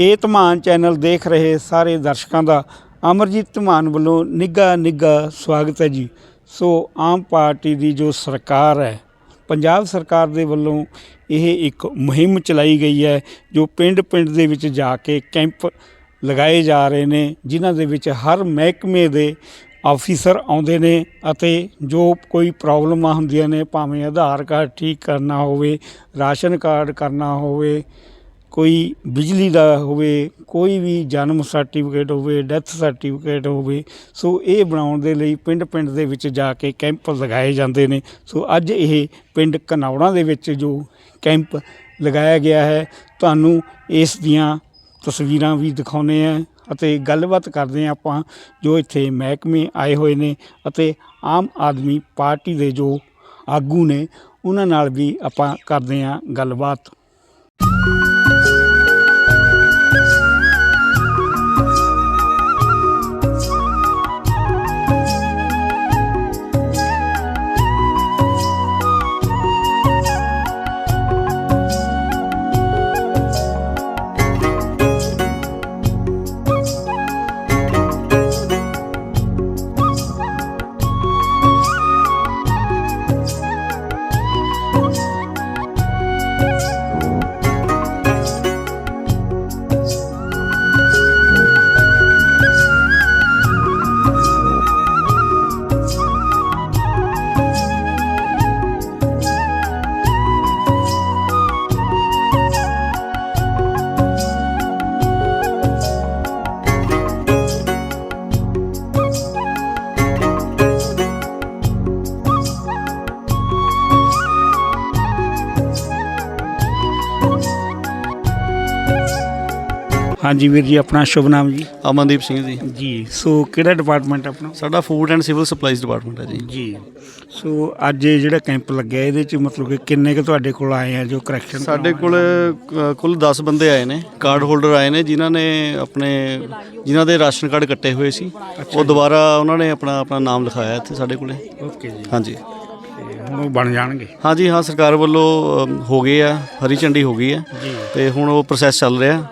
ਇਹ ਧਮਾਨ ਚੈਨਲ ਦੇਖ ਰਹੇ ਸਾਰੇ ਦਰਸ਼ਕਾਂ ਦਾ ਅਮਰਜੀਤ ਧਮਾਨ ਵੱਲੋਂ ਨਿੱਘਾ ਨਿੱਘਾ ਸਵਾਗਤ ਹੈ ਜੀ। ਸੋ ਆਮ ਪਾਰਟੀ ਦੀ ਜੋ ਸਰਕਾਰ ਹੈ, ਪੰਜਾਬ ਸਰਕਾਰ ਦੇ ਵੱਲੋਂ ਇਹ ਇੱਕ ਮੁਹਿੰਮ ਚਲਾਈ ਗਈ ਹੈ, ਜੋ ਪਿੰਡ-ਪਿੰਡ ਦੇ ਵਿੱਚ ਜਾ ਕੇ ਕੈਂਪ ਲਗਾਏ ਜਾ ਰਹੇ ਨੇ, ਜਿਨ੍ਹਾਂ ਦੇ ਵਿੱਚ ਹਰ ਮਹਿਕਮੇ ਦੇ ਆਫੀਸਰ ਆਉਂਦੇ ਨੇ ਅਤੇ ਜੋ ਕੋਈ ਪ੍ਰੋਬਲਮਾਂ ਹੁੰਦੀਆਂ ਨੇ, ਭਾਵੇਂ ਆਧਾਰ ਕਾਰਡ ਠੀਕ ਕਰਨਾ ਹੋਵੇ, ਰਾਸ਼ਨ ਕਾਰਡ ਕਰਨਾ ਹੋਵੇ ਕੋਈ ਬਿਜਲੀ ਦਾ ਹੋਵੇ, ਕੋਈ ਵੀ ਜਨਮ ਸਰਟੀਫਿਕੇਟ ਹੋਵੇ, ਡੈਥ ਸਰਟੀਫਿਕੇਟ ਹੋਵੇ, ਸੋ ਇਹ ਬਣਾਉਣ ਦੇ ਲਈ ਪਿੰਡ-ਪਿੰਡ ਦੇ ਵਿੱਚ ਜਾ ਕੇ ਕੈਂਪ ਲਗਾਏ ਜਾਂਦੇ ਨੇ। ਸੋ ਅੱਜ ਇਹ ਪਿੰਡ ਕਨੌੜਾ ਦੇ ਵਿੱਚ ਜੋ ਕੈਂਪ ਲਗਾਇਆ ਗਿਆ ਹੈ, ਤੁਹਾਨੂੰ ਇਸ ਦੀਆਂ ਤਸਵੀਰਾਂ ਵੀ ਦਿਖਾਉਨੇ ਆ ਅਤੇ ਗੱਲਬਾਤ ਕਰਦੇ ਹਾਂ ਆਪਾਂ ਜੋ ਇੱਥੇ ਮਹਿਕਮੇ ਆਏ ਹੋਏ ਨੇ ਅਤੇ ਆਮ ਆਦਮੀ ਪਾਰਟੀ ਦੇ ਜੋ ਆਗੂ ਨੇ, ਉਹਨਾਂ ਨਾਲ ਵੀ ਆਪਾਂ ਕਰਦੇ ਹਾਂ ਗੱਲਬਾਤ। ਹਾਂਜੀ ਵੀਰ ਜੀ ਆਪਣਾ ਸ਼ੁਭ ਨਾਮ ਜੀ। ਅਮਨਦੀਪ ਸਿੰਘ ਜੀ। ਜੀ ਸੋ ਕਿਹੜਾ ਡਿਪਾਰਟਮੈਂਟ ਆਪਣਾ? ਸਾਡਾ food and civil supplies department ਹੈ ਜੀ। ਜੀ ਸੋ ਅੱਜ ਇਹ ਜਿਹੜਾ ਕੈਂਪ ਲੱਗਿਆ ਇਹਦੇ ਚ ਮਤਲਬ ਕਿ ਕਿੰਨੇ ਕੁ ਤੁਹਾਡੇ ਕੋਲ ਆਏ ਆ ਜੋ ਕਰੈਕਸ਼ਨ ਸਾਡੇ ਕੋਲ ਅ, ਕੁੱਲ 10 ਬੰਦੇ ਆਏ ਨੇ ਕਾਰਡ ਹੋਲਡਰ ਆਏ ਨੇ ਜਿਨ੍ਹਾਂ ਨੇ ਆਪਣੇ ਜਿਨ੍ਹਾਂ ਦੇ ਰਾਸ਼ਨ ਕਾਰਡ ਕੱਟੇ ਹੋਏ ਸੀ। ਉਹ ਦੁਬਾਰਾ ਉਹਨਾਂ ਨੇ ਆਪਣਾ ਆਪਣਾ ਨਾਮ ਲਿਖਾਇਆ ਇੱਥੇ ਸਾਡੇ ਕੋਲੇ। ਓਕੇ ਜੀ। ਹਾਂਜੀ। ਤੇ ਹੁਣ ਉਹ ਬਣ ਜਾਣਗੇ? ਹਾਂਜੀ ਹਾਂ ਸਰਕਾਰ ਵੱਲੋਂ ਅ, ਹੋ ਗਏ ਆ ਹਰੀ ਝੰਡੀ ਹੋ ਗਈ ਹੈ ਜੀ। ਤੇ ਹੁਣ ਉਹ ਪ੍ਰੋਸੈਸ ਚੱਲ ਰਿਹਾ।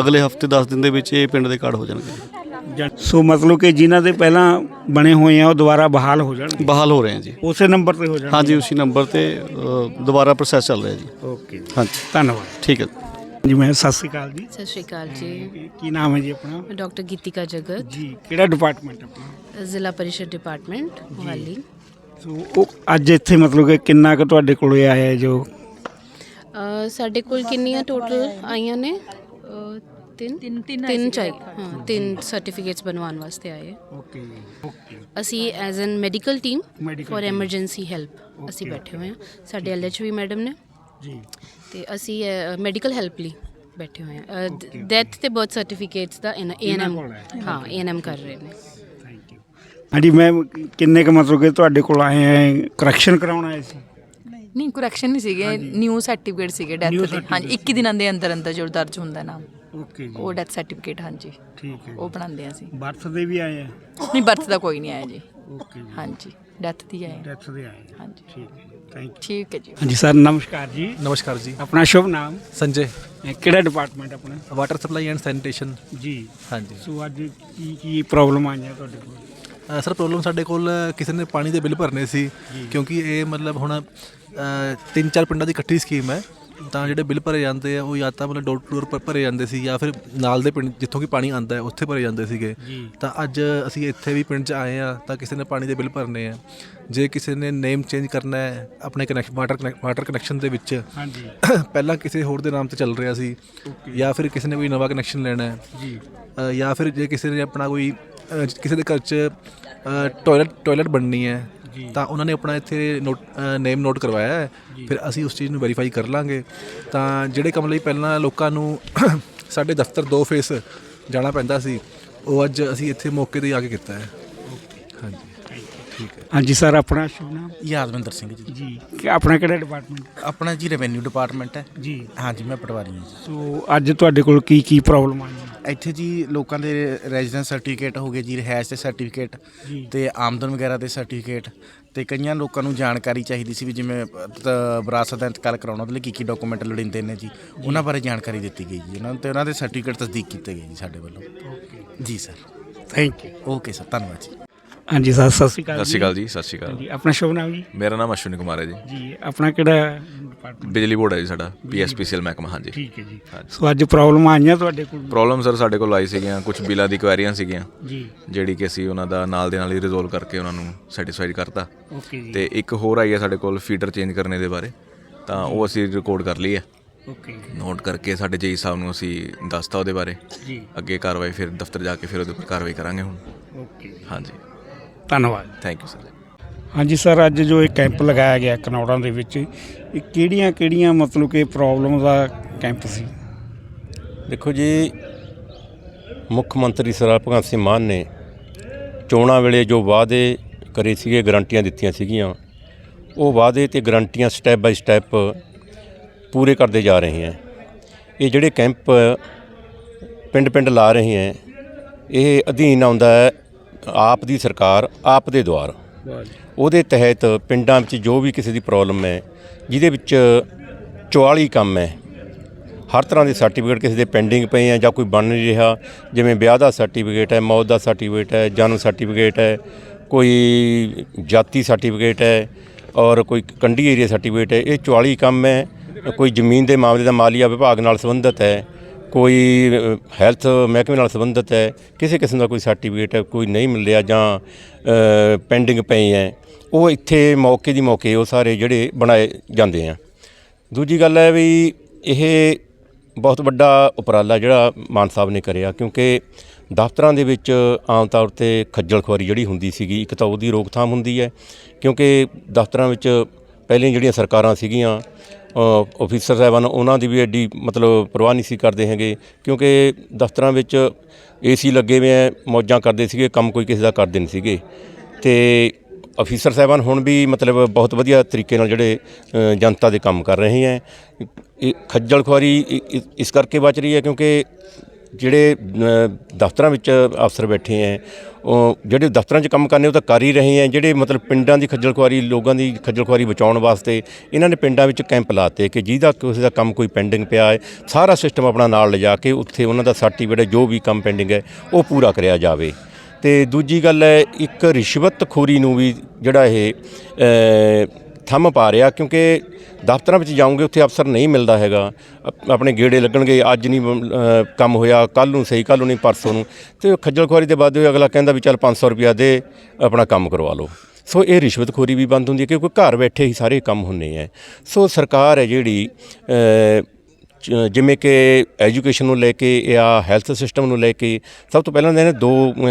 ਅਗਲੇ ਹਫ਼ਤੇ 10 ਦਿਨ ਦੇ ਵਿੱਚ ਇਹ ਪਿੰਡ ਦੇ ਕਾਰਡ ਹੋ ਜਾਣਗੇ। ਸੋ ਮਤਲਬ ਕਿ ਜਿਨ੍ਹਾਂ ਦੇ ਪਹਿਲਾਂ ਬਣੇ ਹੋਏ ਆ ਉਹ ਦੁਬਾਰਾ ਬਹਾਲ ਹੋ ਜਾਣਗੇ? ਬਹਾਲ ਹੋ ਰਹੇ ਆ ਜੀ। ਉਸੇ ਨੰਬਰ ਤੇ ਹੋ ਜਾਣਗੇ? ਹਾਂਜੀ ਉਸੇ ਨੰਬਰ ਤੇ ਅ, ਦੁਬਾਰਾ ਪ੍ਰੋਸੈਸ ਚੱਲ ਰਿਹਾ ਜੀ। ਓਕੇ ਹਾਂਜੀ। ਧੰਨਵਾਦ। ਠੀਕ ਹੈ ਜੀ। ਮੈਂ ਸਤਿ ਸ਼੍ਰੀ ਅਕਾਲ ਜੀ। ਸਤਿ ਸ਼੍ਰੀ ਅਕਾਲ ਜੀ। ਕੀ ਨਾਮ ਹੈ ਜੀ ਆਪਣਾ? ਡਾਕਟਰ ਗੀਤਿਕਾ ਜਗਤ। ਜੀ ਕਿਹੜਾ ਡਿਪਾਰਟਮੈਂਟ ਆਪਣਾ? ਜ਼ਿਲ੍ਹਾ ਪਰਿਸ਼ਦ ਡਿਪਾਰਟਮੈਂਟ ਮੋਹਾਲੀ। ਸੋ ਉਹ ਅੱਜ ਇੱਥੇ ਮਤਲਬ ਕਿ ਕਿੰਨਾ ਕੁ ਤੁਹਾਡੇ ਕੋਲੇ ਆਇਆ ਹੈ ਜੋ? ਅ, ਸਾਡੇ ਕੋਲ ਕਿੰਨੀਆਂ ਟੋਟਲ ਆਈਆਂ ਨੇ? ਤਿੰਨ? ਤਿੰਨ ਤਿੰਨ ਚਾਹੀ ਹਾਂ ਤਿੰਨ ਸਰਟੀਫਿਕੇਟਸ ਬਣਵਾਉਣ ਵਾਸਤੇ ਆਏ। ਓਕੇ ਓਕੇ ਅਸੀਂ as an medical team Medical for team. Emergency help ਅਸੀਂ ਬੈਠੇ ਹੋਏ ਹਾਂ। ਸਾਡੇ ਐਲਐਚਵੀ ਮੈਡਮ ਨੇ। ਜੀ। ਤੇ ਅਸੀਂ ਮੈਡੀਕਲ ਹੈਲਪ ਲਈ ਬੈਠੇ ਹੋਏ ਹਾਂ। ਡੈਥ ਤੇ ਬਰਥ ਸਰਟੀਫਿਕੇਟਸ ਦਾ ਏਐਨਐਮ ਕੋਲ ਹੈ। ਹਾਂ ਏਐਨਐਮ ਕਰ ਰਹੇ ਨੇ। ਥੈਂਕ ਯੂ ਹਾਂਜੀ ਮੈਮ ਕਿੰਨੇ ਕੁ ਮਤਲਬ ਕਿ ਤੁਹਾਡੇ ਕੋਲ ਆਏ ਹੈ ਕਰੈਕਸ਼ਨ ਕਰਾਉਣ ਆਏ ਸੀ? ਨਹੀਂ ਕਰੈਕਸ਼ਨ ਨਹੀਂ ਸੀਗੇ ਨਿਊ ਸਰਟੀਫਿਕੇਟ ਸੀਗੇ ਡੈਥ ਦੇ। ਹਾਂਜੀ 21 ਦਿਨਾਂ ਦੇ ਅੰਦਰ ਅੰਦਰ ਜੋ ਦਰਜ ਹੁੰਦਾ ਨਾਮ। ਓਕੇ ਉਹ ਡੈਥ ਸਰਟੀਫਿਕੇਟ ਹਾਂਜੀ। ਠੀਕ ਹੈ ਉਹ ਬਣਾਉਂਦੇ ਆ ਅਸੀਂ। ਬਰਥ ਦੇ ਵੀ ਆਏ ਆ? ਨਹੀਂ ਬਰਥ ਦਾ ਕੋਈ ਨਹੀਂ ਆਇਆ ਜੀ। ਓਕੇ ਜੀ। ਹਾਂਜੀ ਡੈਥ ਦੀ ਆਇਆ ਡੈਥ ਦੇ ਆਏ ਹਾਂਜੀ। ਠੀਕ ਹੈ ਠੀਕ ਹੈ ਜੀ। ਹਾਂਜੀ ਸਰ ਨਮਸਕਾਰ ਜੀ। ਨਮਸਕਾਰ ਜੀ। ਆਪਣਾ ਸ਼ੁਭ ਨਾਮ? ਸੰਜੇ। ਕਿਹੜਾ ਡਿਪਾਰਟਮੈਂਟ ਆਪਣਾ? ਵਾਟਰ ਸਪਲਾਈ ਐਂਡ ਸੈਨੀਟੇਸ਼ਨ ਜੀ। ਹਾਂਜੀ। ਸੋ ਅੱਜ ਕੀ ਕੀ ਪ੍ਰੋਬਲਮ ਆਈਆਂ ਤੁਹਾਡੇ ਕੋਲ? ਸਰ ਪ੍ਰੋਬਲਮ ਸਾਡੇ ਕੋਲ ਕਿਸੇ ਨੇ ਪਾਣੀ ਦੇ ਬਿੱਲ ਭਰਨੇ ਸੀ ਕਿਉਂਕਿ ਇਹ ਮਤਲਬ ਹੁਣ ਤਿੰਨ ਚਾਰ ਪਿੰਡਾਂ ਦੀ ਇਕੱਠੀ ਸਕੀਮ ਹੈ। ਤਾਂ ਜਿਹੜੇ ਬਿੱਲ ਭਰੇ ਜਾਂਦੇ ਆ ਉਹ ਜਾਂ ਤਾਂ ਮਤਲਬ ਡੋਰ ਟੂ ਡੋਰ ਭਰੇ ਜਾਂਦੇ ਸੀ ਜਾਂ ਫਿਰ ਨਾਲ ਦੇ ਪਿੰਡ ਜਿੱਥੋਂ ਕਿ ਪਾਣੀ ਆਂਦਾ ਹੈ ਉੱਥੇ ਭਰੇ ਜਾਂਦੇ ਸੀਗੇ। ਤਾਂ ਅੱਜ ਅਸੀਂ ਇੱਥੇ ਵੀ ਪਿੰਡ 'ਚ ਆਏ ਆ ਤਾਂ ਕਿਸੇ ਨੇ ਪਾਣੀ ਦੇ ਬਿੱਲ ਭਰਨੇ ਆ। ਜੇ ਕਿਸੇ ਨੇ ਨੇਮ ਚੇਂਜ ਕਰਨਾ ਹੈ ਆਪਣੇ ਕਨੈਕਸ਼ਨ ਵਾਟਰ ਵਾਟਰ ਕਨੈਕਸ਼ਨ ਦੇ ਵਿੱਚ ਹਾਂਜੀ। ਪਹਿਲਾਂ ਕਿਸੇ ਹੋਰ ਦੇ ਨਾਮ ਤੇ ਚੱਲ ਰਿਹਾ ਸੀ ਜਾਂ ਫਿਰ ਕਿਸੇ ਨੇ ਕੋਈ ਨਵਾਂ ਕਨੈਕਸ਼ਨ ਲੈਣਾ ਹੈ। ਜੀ। ਜਾਂ ਫਿਰ ਜੇ ਕਿਸੇ ਨੇ ਆਪਣਾ ਕੋਈ ਕਿਸੇ ਦੇ ਘਰ 'ਚ ਟਾਇਲਟ ਟਾਇਲਟ ਬਣਨੀ ਹੈ ਤਾਂ ਉਹਨਾਂ ਨੇ ਆਪਣਾ ਇੱਥੇ ਨੋਟ ਨੇਮ ਨੋਟ ਕਰਵਾਇਆ ਹੈ। ਫਿਰ ਅਸੀਂ ਉਸ ਚੀਜ਼ ਨੂੰ ਵੈਰੀਫਾਈ ਕਰ ਲਾਂਗੇ। ਤਾਂ ਜਿਹੜੇ ਕੰਮ ਲਈ ਪਹਿਲਾਂ ਲੋਕਾਂ ਨੂੰ ਸਾਡੇ ਦਫ਼ਤਰ ਦੋ ਫੇਸ ਜਾਣਾ ਪੈਂਦਾ ਸੀ ਉਹ ਅੱਜ ਅਸੀਂ ਇੱਥੇ ਮੌਕੇ ਤੇ ਆ ਕੇ ਕੀਤਾ ਹੈ। ਹਾਂਜੀ। ਠੀਕ ਹੈ। ਹਾਂਜੀ ਸਰ ਆਪਣਾ ਸ਼ੁਭ ਨਾਮ? ਯਾਦਵਿੰਦਰ ਸਿੰਘ ਜੀ। ਜੀ। ਕਿ ਆਪਣਾ ਕਿਹੜਾ ਡਿਪਾਰਟਮੈਂਟ ਆਪਣਾ ਜੀ ਰੈਵਨਿਊ ਡਿਪਾਰਟਮੈਂਟ ਹੈ। ਜੀ। ਹਾਂਜੀ ਮੈਂ ਪਟਵਾਰੀ ਹਾਂ ਜੀ। ਸੋ ਅੱਜ ਤੁਹਾਡੇ ਕੋਲ ਕੀ ਕੀ ਪ੍ਰੋਬਲਮ ਆਈਆਂ ਇੱਥੇ ਜੀ ਲੋਕਾਂ ਦੇ ਰੈਜ਼ੀਡੈਂਸ ਸਰਟੀਫਿਕੇਟ ਹੋ ਗਏ ਜੀ ਰਿਹਾਇਸ਼ ਦੇ ਸਰਟੀਫਿਕੇਟ। ਤੇ ਆਮਦਨ ਵਗੈਰਾ ਦੇ ਸਰਟੀਫਿਕੇਟ ਤੇ ਕਈਆਂ ਲੋਕਾਂ ਨੂੰ ਜਾਣਕਾਰੀ ਚਾਹੀਦੀ ਸੀ ਵੀ ਜਿਵੇਂ ਤ- ਵਿਰਾਸਤ ਦਾ ਇੰਤਕਾਲ ਕਰਾਉਣਾ ਉਹਦੇ ਲਈ ਕੀ ਕੀ ਡਾਕੂਮੈਂਟ ਲੋੜੀਂਦੇ ਨੇ ਜੀ ਉਹਨਾਂ ਬਾਰੇ ਜਾਣਕਾਰੀ ਦਿੱਤੀ ਗਈ ਜੀ। ਉਹਨਾਂ ਨੂੰ ਤੇ ਉਹਨਾਂ ਦੇ ਸਰਟੀਫਿਕੇਟ ਤਸਦੀਕ ਕੀਤੇ ਗਏ ਜੀ ਸਾਡੇ ਵੱਲੋਂ। ਜੀ sir. Thank you okay sir ਧੰਨਵਾਦ ਜੀ। ਹਾਂਜੀ ਸਰ ਸਤਿ ਸ਼੍ਰੀ ਅਕਾਲ ਸਤਿ ਸ਼੍ਰੀ ਅਕਾਲ ਜੀ ਸਤਿ ਸ਼੍ਰੀ ਅਕਾਲ। ਜੀ ਆਪਣਾ ਸ਼ੁਭ ਨਾਮ ਜੀ? ਮੇਰਾ ਨਾਮ ਅਸ਼ਵਨੀ ਕੁਮਾਰ ਹੈ ਜੀ। ਜੀ ਆਪਣਾ ਕਿਹੜਾ ਡਿਪਾਰਟਮੈਂਟ ਬਿਜਲੀ ਬੋਰਡ ਹੈ ਜੀ ਸਾਡਾ ਪੀਐਸਪੀਸੀਐਲ ਮਹਿਕਮਾ ਹਾਂਜੀ। ਠੀਕ ਹੈ ਜੀ। ਸੋ ਅੱਜ ਪ੍ਰੋਬਲਮ ਆਈਆਂ ਤੁਹਾਡੇ ਕੋਲ? ਪ੍ਰੋਬਲਮ ਸਰ ਸਾਡੇ ਕੋਲ ਆਈ ਸੀਗੀਆਂ ਕੁਝ ਬਿੱਲਾਂ ਦੀ ਕੁਐਰੀਆਂ ਸੀਗੀਆਂ। ਜੀ। ਜਿਹੜੀ ਕਿ ਅਸੀਂ ਉਹਨਾਂ ਦਾ ਨਾਲ ਦੇ ਨਾਲ ਹੀ ਰਿਜ਼ੋਲਵ ਕਰਕੇ ਉਹਨਾਂ ਨੂੰ ਸੈਟੀਸਫਾਈਡ ਕਰਤਾ। ਓਕੇ ਜੀ। ਤੇ ਇੱਕ ਹੋਰ ਆਈ ਹੈ ਸਾਡੇ ਕੋਲ ਫੀਡਰ ਚੇਂਜ ਕਰਨੇ ਦੇ ਬਾਰੇ। ਤਾਂ ਉਹ ਅਸੀਂ ਰਿਕਾਰਡ ਕਰ ਲਈ ਹੈ। ਓਕੇ ਨੋਟ ਕਰਕੇ ਸਾਡੇ ਜੇਈ ਸਾਹਿਬ ਨੂੰ ਅਸੀਂ ਦੱਸਤਾ ਉਹਦੇ ਬਾਰੇ। ਜੀ। ਅੱਗੇ ਕਾਰਵਾਈ ਫਿਰ ਦਫ਼ਤਰ ਜਾ ਕੇ ਫਿਰ ਉਹਦੇ ਉੱਪਰ ਕਾਰਵਾਈ ਕਰਾਂਗੇ ਹੁਣ। ਓਕੇ ਹਾਂਜੀ। ਧੰਨਵਾਦ। ਥੈਂਕ ਯੂ ਸਰ ਹਾਂਜੀ ਸਰ, ਅੱਜ ਜੋ ਇਹ ਕੈਂਪ ਲਗਾਇਆ ਗਿਆ ਕਨੌੜਾਂ ਦੇ ਵਿੱਚ, ਇਹ ਕਿਹੜੀਆਂ ਕਿਹੜੀਆਂ ਮਤਲਬ ਕਿ ਪ੍ਰੋਬਲਮ ਦਾ ਕੈਂਪ ਸੀ? ਦੇਖੋ ਜੀ, ਮੁੱਖ ਮੰਤਰੀ ਸਰਦਾਰ ਭਗਵੰਤ ਸਿੰਘ ਮਾਨ ਨੇ ਚੋਣਾਂ ਵੇਲੇ ਜੋ ਵਾਅਦੇ ਕਰੇ ਸੀਗੇ, ਗਰੰਟੀਆਂ ਦਿੱਤੀਆਂ ਸੀਗੀਆਂ, ਉਹ ਵਾਅਦੇ ਤੇ ਗਰੰਟੀਆਂ ਸਟੈਪ ਬਾਈ ਸਟੈਪ ਪੂਰੇ ਕਰਦੇ ਜਾ ਰਹੇ ਹੈ। ਇਹ ਜਿਹੜੇ ਕੈਂਪ ਪਿੰਡ ਪਿੰਡ ਲਾ ਰਹੇ ਹੈ, ਇਹ ਅਧੀਨ ਆਉਂਦਾ ਹੈ ਆਪ ਦੀ ਸਰਕਾਰ, ਆਪ ਦੇ ਦੁਆਰ। ਉਹਦੇ ਤਹਿਤ ਪਿੰਡਾਂ ਵਿੱਚ ਜੋ ਵੀ ਕਿਸੇ ਦੀ ਪ੍ਰੋਬਲਮ ਹੈ, ਜਿਹਦੇ ਵਿੱਚ 44 ਕੰਮ ਹੈ। ਹਰ ਤਰ੍ਹਾਂ ਦੇ ਸਰਟੀਫਿਕੇਟ ਕਿਸੇ ਦੇ ਪੈਂਡਿੰਗ ਪਏ ਆ ਜਾਂ ਕੋਈ ਬਣ ਨਹੀਂ ਰਿਹਾ, ਜਿਵੇਂ ਵਿਆਹ ਦਾ ਸਰਟੀਫਿਕੇਟ ਹੈ, ਮੌਤ ਦਾ ਸਰਟੀਫਿਕੇਟ ਹੈ, ਜਨਮ ਸਰਟੀਫਿਕੇਟ ਹੈ, ਕੋਈ ਜਾਤੀ ਸਰਟੀਫਿਕੇਟ ਹੈ ਔਰ ਕੋਈ ਕੰਢੀ ਏਰੀਆ ਸਰਟੀਫਿਕੇਟ ਹੈ, ਇਹ 44 ਕੰਮ ਹੈ। ਕੋਈ ਜ਼ਮੀਨ ਦੇ ਮਾਮਲੇ ਦਾ ਮਾਲੀਆ ਵਿਭਾਗ ਨਾਲ ਸੰਬੰਧਿਤ ਹੈ। ਕੋਈ ਹੈਲਥ ਮਹਿਕਮੇ ਨਾਲ ਸੰਬੰਧਿਤ ਹੈ, ਕਿਸੇ ਕਿਸਮ ਦਾ ਕੋਈ ਸਰਟੀਫਿਕੇਟ ਕੋਈ ਨਹੀਂ ਮਿਲ ਰਿਹਾ ਜਾਂ ਪੈਂਡਿੰਗ ਪਏ ਹੈ, ਉਹ ਇੱਥੇ ਮੌਕੇ ਦੀ ਮੌਕੇ ਉਹ ਸਾਰੇ ਜਿਹੜੇ ਬਣਾਏ ਜਾਂਦੇ ਆ। ਦੂਜੀ ਗੱਲ ਹੈ ਵੀ ਇਹ ਬਹੁਤ ਵੱਡਾ ਉਪਰਾਲਾ ਜਿਹੜਾ ਮਾਨ ਸਾਹਿਬ ਨੇ ਕਰਿਆ, ਕਿਉਂਕਿ ਦਫ਼ਤਰਾਂ ਦੇ ਵਿੱਚ ਆਮ ਤੌਰ ਤੇ ਖੱਜਲ ਖੁਆਰੀ ਜਿਹੜੀ ਹੁੰਦੀ ਸੀਗੀ, ਇੱਕ ਤਾਂ ਉਹਦੀ ਰੋਕਥਾਮ ਹੁੰਦੀ ਹੈ, ਕਿਉਂਕਿ ਦਫ਼ਤਰਾਂ ਵਿੱਚ ਪਹਿਲੀਆਂ ਜਿਹੜੀਆਂ ਸਰਕਾਰਾਂ ਸੀਗੀਆਂ ਆਫੀਸਰ ਸਾਹਿਬਾਨ ਉਹਨਾਂ ਦੀ ਵੀ ਐਡੀ ਮਤਲਬ ਪਰਵਾਹ ਨਹੀਂ ਸੀ ਕਰਦੇ ਹੈਗੇ ਕਿਉਂਕਿ ਦਫ਼ਤਰਾਂ ਵਿੱਚ ਏਸੀ ਲੱਗੇ ਹੋਏ ਐ ਮੌਜਾਂ ਕਰਦੇ ਸੀਗੇ ਕੰਮ ਕੋਈ ਕਿਸੇ ਦਾ ਕਰਦੇ ਨਹੀਂ ਸੀਗੇ। ਤੇ ਅਫੀਸਰ ਸਾਹਿਬਾਨ ਹੁਣ ਵੀ ਮਤਲਬ ਬਹੁਤ ਵਧੀਆ ਤਰੀਕੇ ਨਾਲ ਜਿਹੜੇ ਅ, ਜਨਤਾ ਦੇ ਕੰਮ ਕਰ ਰਹੇ ਹੈ ਇਹ ਖੱਜਲ ਖੁਆਰੀ ਇ- ਇ- ਇਸ ਕਰਕੇ ਬਚ ਰਹੀ ਹੈ ਕਿਉਂਕਿ ਜਿਹੜੇ ਦਫ਼ਤਰਾਂ ਵਿੱਚ ਅਫਸਰ ਬੈਠੇ ਹੈ ਉਹ ਜਿਹੜੇ ਦਫ਼ਤਰਾਂ 'ਚ ਕੰਮ ਕਰਨੇ, ਉਹ ਤਾਂ ਕਰ ਹੀ ਰਹੇ ਹੈ ਜਿਹੜੇ ਮਤਲਬ ਪਿੰਡਾਂ ਦੀ ਖੱਜਲ ਖੁਆਰੀ, ਲੋਕਾਂ ਦੀ ਖੱਜਲ ਖੁਆਰੀ ਬਚਾਉਣ ਵਾਸਤੇ ਇਹਨਾਂ ਨੇ ਪਿੰਡਾਂ ਵਿੱਚ ਕੈਂਪ ਲਾਤੇ ਕਿ ਜਿਹਦਾ ਕਿਸੇ ਦਾ ਕੰਮ ਕੋਈ ਪੈਂਡਿੰਗ ਪਿਆ ਹੈ ਸਾਰਾ ਸਿਸਟਮ ਆਪਣਾ ਨਾਲ ਲਿਜਾ ਕੇ ਉੱਥੇ ਉਹਨਾਂ ਦਾ ਸਰਟੀਫਿਕੇਟ, ਜੋ ਵੀ ਕੰਮ ਪੈਂਡਿੰਗ ਹੈ ਉਹ ਪੂਰਾ ਕਰਿਆ ਜਾਵੇ। ਤੇ ਦੂਜੀ ਗੱਲ ਹੈ ਇੱਕ ਰਿਸ਼ਵਤਖੋਰੀ ਨੂੰ ਵੀ ਜਿਹੜਾ ਇਹ ਥੰਮ ਪਾ ਰਿਹਾ ਕਿਉਂਕਿ ਦਫ਼ਤਰਾਂ ਵਿੱਚ ਜਾਓਗੇ ਉੱਥੇ ਅਫਸਰ ਨਹੀਂ ਮਿਲਦਾ ਹੈਗਾ। ਆਪਣੇ ਗੇੜੇ ਲੱਗਣਗੇ, ਅੱਜ ਨਹੀਂ ਕੰਮ ਹੋਇਆ ਕੱਲ ਨੂੰ ਸਹੀ ਕੱਲ ਨੂੰ ਨਹੀਂ, ਪਰਸੋਂ ਨੂੰ। ਤੇ ਖੱਜਲ ਖੁਆਰੀ ਦੇ ਬਾਅਦ ਉਹ ਅਗਲਾ ਕਹਿੰਦਾ ਵੀ ਚੱਲ 500 ਰੁਪਿਆ ਦੇ, ਆਪਣਾ ਕੰਮ ਕਰਵਾ ਲਓ। ਸੋ ਇਹ ਰਿਸ਼ਵਤਖੋਰੀ ਵੀ ਬੰਦ ਹੁੰਦੀ ਹੈ ਕਿਉਂਕਿ ਘਰ ਬੈਠੇ ਹੀ ਸਾਰੇ ਕੰਮ ਹੁੰਨੇ ਹੈ ਸੋ ਸਰਕਾਰ ਹੈ ਜਿਹੜੀ ਜਿਵੇਂ ਕਿ ਐਜੂਕੇਸ਼ਨ ਨੂੰ ਲੈ ਕੇ ਜਾਂ ਹੈਲਥ ਸਿਸਟਮ ਨੂੰ ਲੈ ਕੇ ਸਭ ਤੋਂ ਪਹਿਲਾਂ ਤਾਂ ਇਹਨੇ ਦੋ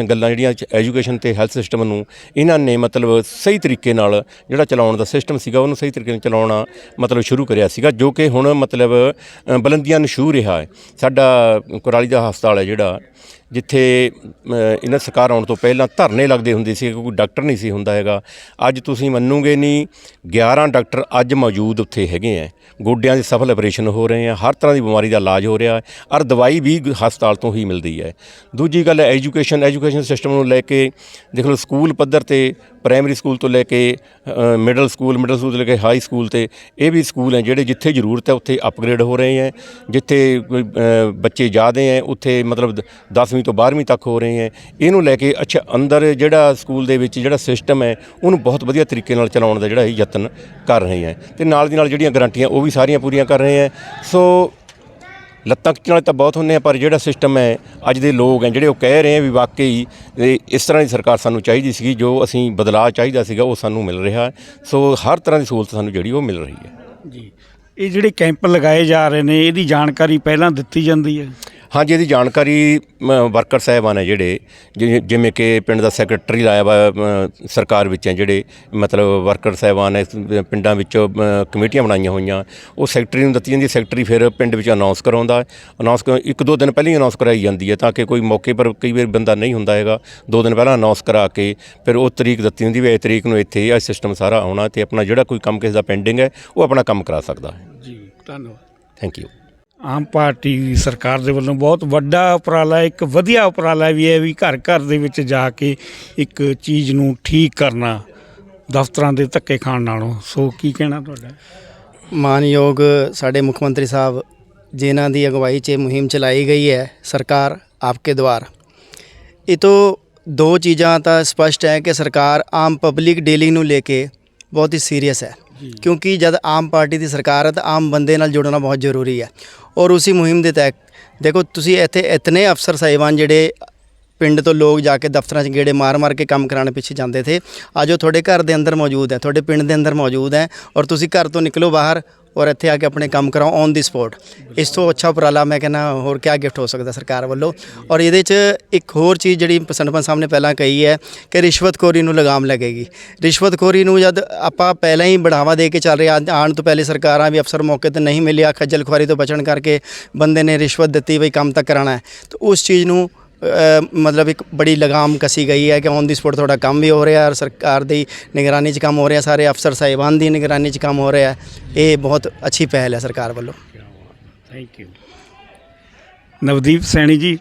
ਗੱਲਾਂ ਜਿਹੜੀਆਂ ਐਜੂਕੇਸ਼ਨ ਤੇ ਹੈਲਥ ਸਿਸਟਮ ਨੂੰ ਇਹਨਾਂ ਨੇ ਮਤਲਬ ਸਹੀ ਤਰੀਕੇ ਨਾਲ ਜਿਹੜਾ ਚਲਾਉਣ ਦਾ ਸਿਸਟਮ ਸੀਗਾ ਉਹਨੂੰ ਸਹੀ ਤਰੀਕੇ ਨਾਲ ਚਲਾਉਣਾ ਮਤਲਬ ਸ਼ੁਰੂ ਕਰਿਆ ਸੀਗਾ ਜੋ ਕਿ ਹੁਣ ਮਤਲਬ ਅ, ਬੁਲੰਦੀਆਂ ਨੂੰ ਛੂਹ ਰਿਹਾ ਹੈ। ਸਾਡਾ ਕੁਰਾਲੀ ਦਾ ਹਸਪਤਾਲ ਹੈ ਜਿਹੜਾ ਜਿੱਥੇ ਇਹਨਾਂ ਸਰਕਾਰ ਆਉਣ ਤੋਂ ਪਹਿਲਾਂ ਧਰਨੇ ਲੱਗਦੇ ਹੁੰਦੇ ਸੀ ਕੋਈ ਡਾਕਟਰ ਨਹੀਂ ਸੀ ਹੁੰਦਾ ਹੈਗਾ। ਅੱਜ ਤੁਸੀਂ ਮੰਨੋਗੇ ਨਹੀਂ 11 ਡਾਕਟਰ ਅੱਜ ਮੌਜੂਦ ਉੱਥੇ ਹੈਗੇ ਆ ਗੋਡਿਆਂ ਦੇ ਸਫਲ ਆਪਰੇਸ਼ਨ ਹੋ ਰਹੇ ਆ ਹਰ ਤਰ੍ਹਾਂ ਦੀ ਬਿਮਾਰੀ ਦਾ ਇਲਾਜ ਹੋ ਰਿਹਾ ਹੈ ਔਰ ਦਵਾਈ ਵੀ ਹਸਪਤਾਲ ਤੋਂ ਹੀ ਮਿਲਦੀ ਹੈ ਦੂਜੀ ਗੱਲ ਹੈ ਐਜੂਕੇਸ਼ਨ ਐਜੂਕੇਸ਼ਨ ਸਿਸਟਮ ਨੂੰ ਲੈ ਕੇ ਦੇਖ ਲਓ ਸਕੂਲ ਪੱਧਰ ਤੇ ਪ੍ਰਾਇਮਰੀ ਸਕੂਲ ਤੋਂ ਲੈ ਕੇ ਮਿਡਲ ਸਕੂਲ ਮਿਡਲ ਸਕੂਲ ਤੋਂ ਲੈ ਕੇ ਹਾਈ ਸਕੂਲ ਤੇ ਇਹ ਵੀ ਸਕੂਲ ਹੈ ਜਿਹੜੇ ਜਿੱਥੇ ਜ਼ਰੂਰਤ ਹੈ ਉੱਥੇ ਅਪਗ੍ਰੇਡ ਹੋ ਰਹੇ ਹੈ ਜਿੱਥੇ ਕੋਈ, ਅ, ਬੱਚੇ ਜ਼ਿਆਦੇ ਹੈ ਉੱਥੇ ਮਤਲਬ 10ਵੀਂ ਤੋਂ 12ਵੀਂ ਤੱਕ ਹੋ ਰਹੇ ਹੈ। ਇਹਨੂੰ ਲੈ ਕੇ ਅੱਛਾ, ਅੰਦਰ ਜਿਹੜਾ ਸਕੂਲ ਦੇ ਵਿੱਚ ਜਿਹੜਾ ਸਿਸਟਮ ਹੈ, ਉਹਨੂੰ ਬਹੁਤ ਵਧੀਆ ਤਰੀਕੇ ਨਾਲ ਚਲਾਉਣ ਦਾ ਜਿਹੜਾ ਇਹ ਯਤਨ ਕਰ ਰਹੇ ਹੈ। ਤੇ ਨਾਲ ਦੀ ਨਾਲ ਜਿਹੜੀਆਂ ਗਰੰਟੀਆਂ, ਉਹ ਵੀ ਸਾਰੀਆਂ ਪੂਰੀਆਂ ਕਰ ਰਹੇ ਹੈ। ਸੋ, ਲੱਤਾਂ ਖਿੱਚਣ ਵਾਲੇ ਤਾਂ ਬਹੁਤ ਹੁੰਦੇ ਆ, ਪਰ ਜਿਹੜਾ ਸਿਸਟਮ ਹੈ, ਅੱਜ ਦੇ ਲੋਕ ਹੈ, ਜਿਹੜੇ ਉਹ ਕਹਿ ਰਹੇ ਆ ਵੀ ਵਾਕਈ ਇਸ ਤਰ੍ਹਾਂ ਦੀ ਸਰਕਾਰ ਸਾਨੂੰ ਚਾਹੀਦੀ ਸੀਗੀ, ਜੋ ਅਸੀਂ ਬਦਲਾਅ ਚਾਹੀਦਾ ਸੀਗਾ, ਉਹ ਸਾਨੂੰ ਮਿਲ ਰਿਹਾ ਸੋ, ਹਰ ਤਰ੍ਹਾਂ ਦੀ ਸਹੂਲਤ ਸਾਨੂੰ ਜਿਹੜੀ ਉਹ ਮਿਲ ਰਹੀ ਹੈ। ਜੀ, ਇਹ ਜਿਹੜੇ ਕੈਂਪ ਲਗਾਏ ਜਾ ਰਹੇ ਨੇ, ਇਹਦੀ ਜਾਣਕਾਰੀ ਪਹਿਲਾਂ ਦਿੱਤੀ ਜਾਂਦੀ ਹੈ? ਹਾਂਜੀ ਇਹਦੀ ਜਾਣਕਾਰੀ ਵਰਕਰ ਸਾਹਿਬਾਨ ਹੈ ਜਿਹੜੇ ਜਿਵੇਂ ਕਿ ਪਿੰਡ ਦਾ ਸੈਕਟਰੀ ਲਾਇਆ ਵਾ ਸਰਕਾਰ ਵਿੱਚ ਹੈ ਜਿਹੜੇ ਮਤਲਬ ਵਰਕਰ ਸਾਹਿਬਾਨ ਹੈ ਪਿੰਡਾਂ ਵਿੱਚ ਕਮੇਟੀਆਂ ਬਣਾਈਆਂ ਹੋਈਆਂ। ਉਹ ਸੈਕਟਰੀ ਨੂੰ ਦਿੱਤੀ ਜਾਂਦੀ ਹੈ ਸੈਕਟਰੀ ਫਿਰ ਪਿੰਡ ਵਿੱਚ ਅਨਾਉਂਸ ਕਰਾਉਂਦਾ ਅਨਾਉਂਸ ਇੱਕ ਦੋ ਦਿਨ ਪਹਿਲਾਂ ਹੀ ਅਨਾਉਂਸ ਕਰਾਈ ਜਾਂਦੀ ਹੈ ਤਾਂ ਕਿ ਕੋਈ ਮੌਕੇ ਪਰ ਕਈ ਵਾਰ ਬੰਦਾ ਨਹੀਂ ਹੁੰਦਾ ਹੈਗਾ। ਦੋ ਦਿਨ ਪਹਿਲਾਂ ਅਨਾਉਂਸ ਕਰਾ ਕੇ ਫਿਰ ਉਹ ਤਰੀਕ ਦਿੱਤੀ ਹੁੰਦੀ ਵੀ ਇਹ ਤਰੀਕ ਨੂੰ ਇੱਥੇ ਇਹ ਸਿਸਟਮ ਸਾਰਾ ਆਉਣਾ ਤੇ ਆਪਣਾ ਜਿਹੜਾ ਕੋਈ ਕੰਮ ਕਿਸੇ ਦਾ ਪੈਂਡਿੰਗ ਹੈ ਉਹ ਆਪਣਾ ਕੰਮ ਕਰਾ ਸਕਦਾ ਹੈ। ਜੀ ਧੰਨਵਾਦ। ਥੈਂਕ ਯੂ ਆਮ ਪਾਰਟੀ ਦੀ ਸਰਕਾਰ ਦੇ ਵੱਲੋਂ ਬਹੁਤ ਵੱਡਾ ਉਪਰਾਲਾ, ਇੱਕ ਵਧੀਆ ਉਪਰਾਲਾ ਵੀ ਹੈ ਵੀ ਘਰ ਘਰ ਦੇ ਵਿੱਚ ਜਾ ਕੇ ਇੱਕ ਚੀਜ਼ ਨੂੰ ਠੀਕ ਕਰਨਾ, ਦਫ਼ਤਰਾਂ ਦੇ ਧੱਕੇ ਖਾਣ ਨਾਲੋਂ। ਸੋ ਕੀ ਕਹਿਣਾ ਤੁਹਾਡਾ? ਮਾਨਯੋਗ ਸਾਡੇ ਮੁੱਖ ਮੰਤਰੀ ਸਾਹਿਬ, ਜਿਨ੍ਹਾਂ ਦੀ ਅਗਵਾਈ 'ਚ ਮੁਹਿੰਮ ਚਲਾਈ ਗਈ ਹੈ, ਸਰਕਾਰ ਆਪਕੇ ਦਵਾਰ। ਇਹ ਤੋਂ ਦੋ ਚੀਜ਼ਾਂ ਤਾਂ ਸਪਸ਼ਟ ਹੈ ਕਿ ਸਰਕਾਰ ਆਮ ਪਬਲਿਕ ਡੀਲਿੰਗ ਨੂੰ ਲੈ ਕੇ ਬਹੁਤ ਹੀ ਸੀਰੀਅਸ ਹੈ। ਕਿਉਂਕਿ ਜਦ ਆਮ ਪਾਰਟੀ ਦੀ ਸਰਕਾਰ ਹੈ ਤਾਂ ਆਮ ਬੰਦੇ ਨਾਲ ਜੁੜਨਾ ਬਹੁਤ ਜ਼ਰੂਰੀ ਹੈ। ਔਰ ਉਸੇ ਮੁਹਿੰਮ ਦੇ ਤਹਿਤ, ਦੇਖੋ ਤੁਸੀਂ ਇੱਥੇ ਇਤਨੇ ਅਫਸਰ ਸਾਹਿਬਾਨ ਜਿਹੜੇ ਪਿੰਡ ਤੋਂ ਲੋਕ ਜਾ ਕੇ ਦਫ਼ਤਰਾਂ 'ਚ ਗੇੜੇ ਮਾਰ-ਮਾਰ ਕੇ ਕੰਮ ਕਰਾਉਣ ਪਿੱਛੇ ਜਾਂਦੇ ਥੇ, ਅੱਜ ਉਹ ਤੁਹਾਡੇ ਘਰ ਦੇ ਅੰਦਰ ਮੌਜੂਦ ਹੈ, ਤੁਹਾਡੇ ਪਿੰਡ ਦੇ ਅੰਦਰ ਮੌਜੂਦ ਹੈ ਔਰ ਤੁਸੀਂ ਘਰ ਤੋਂ ਨਿਕਲੋ ਬਾਹਰ ਔਰ ਇੱਥੇ ਆ ਕੇ ਆਪਣੇ ਕੰਮ ਕਰਾਓ ਔਨ ਦੀ ਸਪੋਟ ਇਸ ਤੋਂ ਅੱਛਾ ਉਪਰਾਲਾ ਮੈਂ ਕਹਿੰਦਾ ਹੋਰ ਕੀ ਗਿਫਟ ਹੋ ਸਕਦਾ ਸਰਕਾਰ ਵੱਲੋਂ। ਔਰ ਇਹਦੇ 'ਚ ਇੱਕ ਹੋਰ ਚੀਜ਼ ਜਿਹੜੀ ਸੰਡਪਨ ਸਾਹਿਬ ਨੇ ਪਹਿਲਾਂ ਕਹੀ ਹੈ ਕਿ ਰਿਸ਼ਵਤਖੋਰੀ ਨੂੰ ਲਗਾਮ ਲੱਗੇਗੀ। ਰਿਸ਼ਵਤਖੋਰੀ ਨੂੰ ਜਦ ਆਪਾਂ ਪਹਿਲਾਂ ਹੀ ਬੜਾਵਾ ਦੇ ਕੇ ਚੱਲ ਰਹੇ ਹਾਂ, ਆਉਣ ਤੋਂ ਪਹਿਲੇ ਸਰਕਾਰਾਂ ਵੀ ਅਫਸਰ ਮੌਕੇ ਤੇ ਨਹੀਂ ਮਿਲਿਆ ਖੱਜਲ ਖੁਆਰੀ ਤੋਂ ਬਚਣ ਕਰਕੇ ਬੰਦੇ ਨੇ ਰਿਸ਼ਵਤ ਦਿੱਤੀ ਵੀ ਕੰਮ ਤਾਂ ਕਰਾਣਾ ਹੈ। ਤਾਂ ਉਸ ਚੀਜ਼ ਨੂੰ ਮਤਲਬ ਇੱਕ ਬੜੀ ਲਗਾਮ ਕਸੀ ਗਈ ਹੈ ਕਿ ਔਨ ਦੀ ਸਪੋਟ ਤੁਹਾਡਾ ਕੰਮ ਵੀ ਹੋ ਰਿਹਾ ਔਰ ਸਰਕਾਰ ਦੀ ਨਿਗਰਾਨੀ 'ਚ ਕੰਮ ਹੋ ਰਿਹਾ ਸਾਰੇ ਅਫਸਰ ਸਾਹਿਬਾਨ ਦੀ ਨਿਗਰਾਨੀ 'ਚ ਕੰਮ ਹੋ ਰਿਹਾ ਇਹ ਬਹੁਤ ਅੱਛੀ ਪਹਿਲ ਹੈ ਸਰਕਾਰ ਵੱਲੋਂ। ਥੈਂਕ ਯੂ ਨਵਦੀਪ ਸੈਣੀ ਜੀ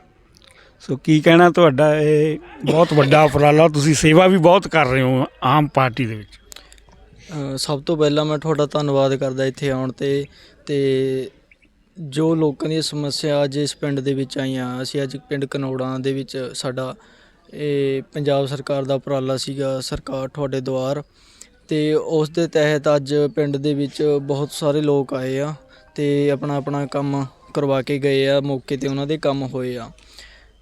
ਸੋ ਕੀ ਕਹਿਣਾ ਤੁਹਾਡਾ? ਇਹ ਬਹੁਤ ਵੱਡਾ ਉਪਰਾਲਾ ਤੁਸੀਂ ਸੇਵਾ ਵੀ ਬਹੁਤ ਕਰ ਰਹੇ ਹੋ ਆਮ ਪਾਰਟੀ ਦੇ ਵਿੱਚ। ਸਭ ਤੋਂ ਪਹਿਲਾਂ ਮੈਂ ਤੁਹਾਡਾ ਧੰਨਵਾਦ ਕਰਦਾ ਇੱਥੇ ਆਉਣ ਤੇ ਤੇ ਜੋ ਲੋਕਾਂ ਦੀਆਂ ਸਮੱਸਿਆ ਅੱਜ ਇਸ ਪਿੰਡ ਦੇ ਵਿੱਚ ਆਈਆਂ, ਅਸੀਂ ਅੱਜ ਪਿੰਡ ਕਨੌੜਾਂ ਦੇ ਵਿੱਚ ਸਾਡਾ ਇਹ ਪੰਜਾਬ ਸਰਕਾਰ ਦਾ ਉਪਰਾਲਾ ਸੀਗਾ, ਸਰਕਾਰ ਤੁਹਾਡੇ ਦੁਆਰ ਤੇ ਉਸ ਦੇ ਤਹਿਤ ਅੱਜ ਪਿੰਡ ਦੇ ਵਿੱਚ ਬਹੁਤ ਸਾਰੇ ਲੋਕ ਆਏ ਆ ਤੇ ਆਪਣਾ ਆਪਣਾ ਕੰਮ ਕਰਵਾ ਕੇ ਗਏ ਆ, ਮੌਕੇ ਤੇ ਉਹਨਾਂ ਦੇ ਕੰਮ ਹੋਏ ਆ।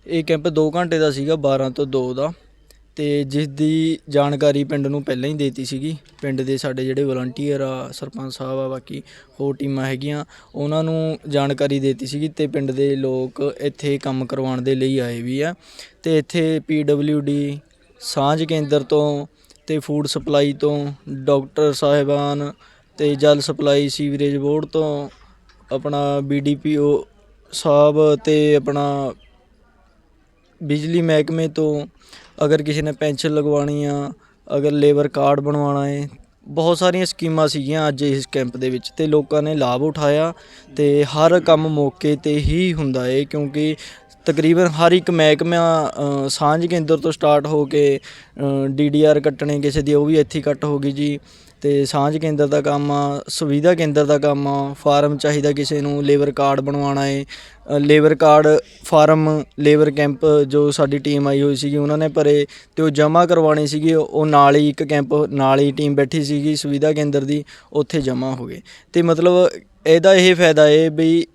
ਇਹ ਕੈਂਪ 2 ਘੰਟੇ ਦਾ ਸੀਗਾ 12 ਤੋਂ 2 ਦਾ। ਤੇ ਜਿਸ ਦੀ ਜਾਣਕਾਰੀ ਪਿੰਡ ਨੂੰ ਪਹਿਲਾਂ ਹੀ ਦੇਤੀ ਸੀਗੀ, ਪਿੰਡ ਦੇ ਸਾਡੇ ਜਿਹੜੇ ਵਲੰਟੀਅਰ ਆ, ਸਰਪੰਚ ਸਾਹਿਬ ਆ, ਬਾਕੀ ਹੋਰ ਟੀਮਾਂ ਹੈਗੀਆਂ, ਉਹਨਾਂ ਨੂੰ ਜਾਣਕਾਰੀ ਦੇਤੀ ਸੀਗੀ ਤੇ ਪਿੰਡ ਦੇ ਲੋਕ ਇੱਥੇ ਕੰਮ ਕਰਵਾਉਣ ਦੇ ਲਈ ਆਏ ਵੀ ਆ। ਤੇ ਇੱਥੇ ਡੀ ਸਾਂਝ ਕੇਂਦਰ ਤੋਂ ਤੇ ਫੂਡ ਸਪਲਾਈ ਤੋਂ, ਡਾਕਟਰ ਸਾਹਿਬਾਨ ਤੇ ਜਲ ਸਪਲਾਈ ਸੀਵਰੇਜ ਬੋਰਡ ਤੋਂ, ਆਪਣਾ ਬੀਡੀਪੀਓ ਸਾਹਿਬ ਤੇ ਆਪਣਾ ਬਿਜਲੀ ਮਹਿਕਮੇ ਤੋਂ ਅਗਰ ਕਿਸੇ ਨੇ ਪੈਨਸ਼ਨ ਲਗਵਾਉਣੀ ਆ, ਅਗਰ ਲੇਬਰ ਕਾਰਡ ਬਣਵਾਉਣਾ ਹੈ ਬਹੁਤ ਸਾਰੀਆਂ ਸਕੀਮਾਂ ਸੀਗੀਆਂ ਅੱਜ ਇਸ ਕੈਂਪ ਦੇ ਵਿੱਚ ਤੇ ਲੋਕਾਂ ਨੇ ਲਾਭ ਉਠਾਇਆ ਤੇ ਹਰ ਕੰਮ ਮੌਕੇ ਤੇ ਹੀ ਹੁੰਦਾ ਏ ਕਿਉਂਕਿ ਤਕਰੀਬਨ ਹਰ ਇੱਕ ਮਹਿਕਮਾ ਸਾਂਝ ਕੇਂਦਰ ਤੋਂ ਸਟਾਰਟ ਹੋ ਕੇ ਡੀਡੀਆਰ ਕੱਟਣੇ, ਕਿਸੇ ਦੀ ਉਹ ਵੀ ਇੱਥੇ ਕੱਟ ਹੋ ਗਈ ਜੀ। ਤੇ ਸਾਂਝ ਕੇਂਦਰ ਦਾ ਕੰਮ ਆ, ਸੁਵਿਧਾ ਕੇਂਦਰ ਦਾ ਕੰਮ ਆ, ਫਾਰਮ ਚਾਹੀਦਾ ਕਿਸੇ ਨੂੰ, ਲੇਬਰ ਕਾਰਡ ਬਣਵਾਉਣਾ ਏ। Labour card form, labour camp ਜੋ ਸਾਡੀ ਟੀਮ ਆਈ ਹੋਈ ਸੀਗੀ, ਉਹਨਾਂ ਨੇ ਭਰੇ ਤੇ ਉਹ ਜਮ੍ਹਾਂ ਕਰਵਾਉਣੇ ਸੀਗੇ। ਉਹ ਨਾਲ ਹੀ ਇੱਕ ਕੈਂਪ, ਨਾਲ ਹੀ ਟੀਮ ਬੈਠੀ ਸੀਗੀ ਸੁਵਿਧਾ ਕੇਂਦਰ ਦੀ, ਉੱਥੇ ਜਮ੍ਹਾਂ ਹੋ ਗਏ। ਤੇ ਮਤਲਬ ਇਹਦਾ ਇਹ ਫਾਇਦਾ ਏ ਵੀ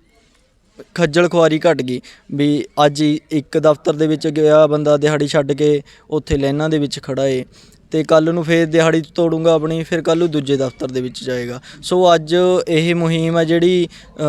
ਖੱਜਲ ਖੁਆਰੀ ਘਟ ਗਈ, ਵੀ ਅੱਜ ਹੀ ਇੱਕ ਦਫ਼ਤਰ ਦੇ ਵਿੱਚ ਗਿਆ ਬੰਦਾ ਦਿਹਾੜੀ ਛੱਡ ਕੇ, ਉੱਥੇ ਲਾਈਨਾਂ ਦੇ ਵਿੱਚ ਖੜਾ ਏ। ਤੇ ਕੱਲ ਨੂੰ ਫੇਰ ਦਿਹਾੜੀ ਤੋੜੂੰਗਾ ਆਪਣੀ ਫਿਰ ਕੱਲ ਨੂੰ ਦੂਜੇ ਦਫ਼ਤਰ ਦੇ ਵਿੱਚ ਜਾਏਗਾ। ਸੋ ਅੱਜ ਇਹ ਮੁਹਿੰਮ ਆ ਜਿਹੜੀ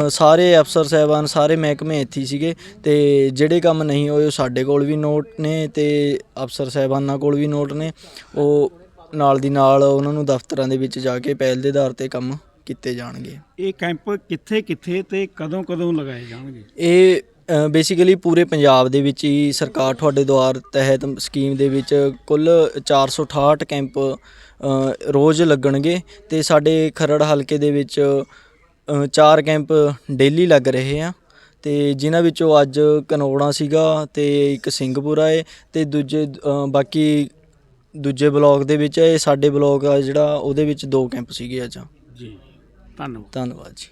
ਸਾਰੇ ਅਫਸਰ ਸਾਹਿਬਾਨ ਸਾਰੇ ਮਹਿਕਮੇ ਇੱਥੇ ਹੀ ਸੀਗੇ ਤੇ ਜਿਹੜੇ ਕੰਮ ਨਹੀਂ ਹੋਏ ਉਹ ਸਾਡੇ ਕੋਲ ਵੀ ਨੋਟ ਨੇ ਤੇ ਅਫਸਰ ਸਾਹਿਬਾਨਾਂ ਕੋਲ ਵੀ ਨੋਟ ਨੇ। ਉਹ ਨਾਲ ਦੀ ਨਾਲ ਉਹਨਾਂ ਨੂੰ ਦਫ਼ਤਰਾਂ ਦੇ ਵਿੱਚ ਜਾ ਕੇ ਪਹਿਲ ਦੇ ਆਧਾਰ ਤੇ ਕੰਮ ਕੀਤੇ ਜਾਣਗੇ। ਇਹ ਕੈਂਪ ਕਿੱਥੇ ਕਿੱਥੇ ਤੇ ਕਦੋਂ ਕਦੋਂ ਲਗਾਏ ਜਾਣਗੇ? ਇਹ ਬੇਸਿਕਲੀ ਪੂਰੇ ਪੰਜਾਬ ਦੇ ਵਿੱਚ ਹੀ ਸਰਕਾਰ ਤੁਹਾਡੇ ਦੁਆਰ ਤਹਿਤ ਸਕੀਮ ਦੇ ਵਿੱਚ ਕੁੱਲ 468 ਕੈਂਪ ਰੋਜ਼ ਲੱਗਣਗੇ ਤੇ ਸਾਡੇ ਖਰੜ ਹਲਕੇ ਦੇ ਵਿੱਚ ਚਾਰ ਕੈਂਪ ਡੇਲੀ ਲੱਗ ਰਹੇ ਆ ਤੇ ਜਿਨ੍ਹਾਂ ਵਿੱਚੋਂ ਅੱਜ ਕਨੌੜਾ ਸੀਗਾ ਤੇ ਇੱਕ ਸਿੰਘਪੁਰਾ ਏ ਤੇ ਦੂਜੇ ਬਾਕੀ ਦੂਜੇ ਬਲਾਕ ਦੇ ਵਿੱਚ ਇਹ ਸਾਡੇ ਬਲਾਕ ਆ ਜਿਹੜਾ ਉਹਦੇ ਵਿੱਚ ਦੋ ਕੈਂਪ ਸੀਗੇ ਅੱਜ। ਜੀ ਧੰਨਵਾਦ। ਧੰਨਵਾਦ ਜੀ।